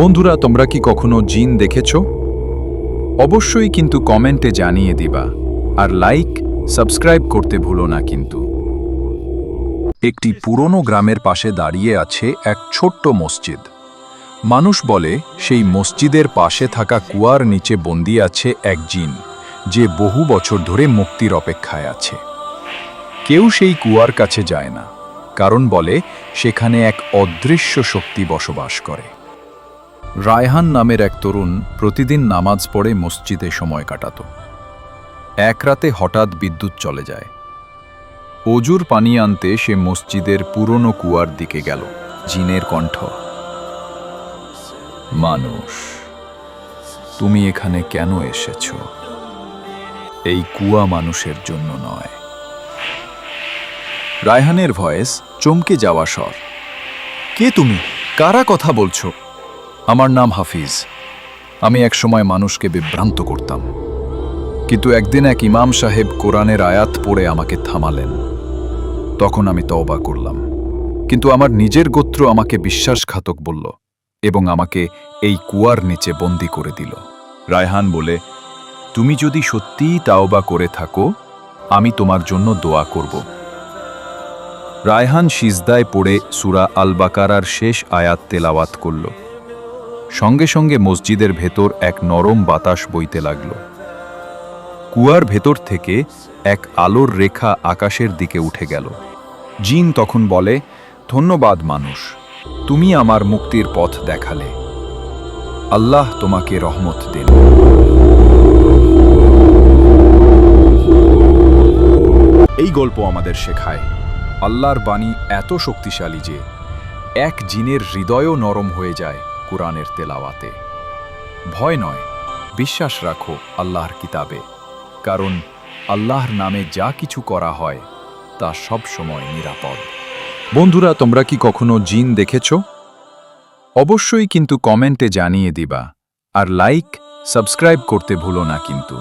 বন্ধুরা, তোমরা কি কখনো জিন দেখেছ? অবশ্যই কিন্তু কমেন্টে জানিয়ে দিবা। আর লাইক, সাবস্ক্রাইব করতে ভুলো না কিন্তু। একটি পুরনো গ্রামের পাশে দাঁড়িয়ে আছে এক ছোট্ট মসজিদ। মানুষ বলে, সেই মসজিদের পাশে থাকা কুয়ার নিচে বন্দি আছে এক জিন, যে বহু বছর ধরে মুক্তির অপেক্ষায় আছে। কেউ সেই কুয়ার কাছে যায় না, কারণ বলে, সেখানে এক অদৃশ্য শক্তি বসবাস করে। রায়হান নামের এক তরুণ প্রতিদিন নামাজ পড়ে মসজিদে সময় কাটাত। এক রাতে হঠাৎ বিদ্যুৎ চলে যায়। অজুর পানি আনতে সে মসজিদের পুরনো কুয়ার দিকে গেল, জিনের কণ্ঠ। মানুষ, তুমি এখানে কেন এসেছ? এই কুয়া মানুষের জন্য নয়। রায়হানের ভয়েস চমকে যাওয়া স্বর। কে তুমি? কারা কথা বলছো? আমার নাম হাফিজ। আমি একসময় মানুষকে বিভ্রান্ত করতাম। কিন্তু একদিন এক ইমাম সাহেব কোরআনের আয়াত পড়ে আমাকে থামালেন। তখন আমি তওবা করলাম। কিন্তু আমার নিজের গোত্র আমাকে বিশ্বাসঘাতক বলল এবং আমাকে এই কুয়ার নিচে বন্দি করে দিল। রায়হান বলে, তুমি যদি সত্যিই তাওবা করে থাকো, আমি তোমার জন্য দোয়া করব। রায়হান সিজদায় পড়ে সুরা আল বাকারার শেষ আয়াত তেলাওয়াত করল। সঙ্গে সঙ্গে মসজিদের ভেতর এক নরম বাতাস বইতে লাগল। কুয়ার ভেতর থেকে এক আলোর রেখা আকাশের দিকে উঠে গেল। জিন তখন বলে, ধন্যবাদ মানুষ, তুমি আমার মুক্তির পথ দেখালে। আল্লাহ তোমাকে রহমত দিন। এই গল্প আমাদের শেখায়, আল্লাহর বাণী এত শক্তিশালী যে, এক জিনের হৃদয়ও নরম হয়ে যায়। কোরআনের তেলাওয়াতে। ভয় নয়, বিশ্বাস রাখো আল্লাহর কিতাবে, কারণ আল্লাহর নামে যা কিছু করা হয়, তা সব সময় নিরাপদ। বন্ধুরা, তোমরা কি কখনো জিন দেখেছ? অবশ্যই কিন্তু কমেন্টে জানিয়ে দিবা, আর লাইক, সাবস্ক্রাইব করতে ভুলো না কিন্তু।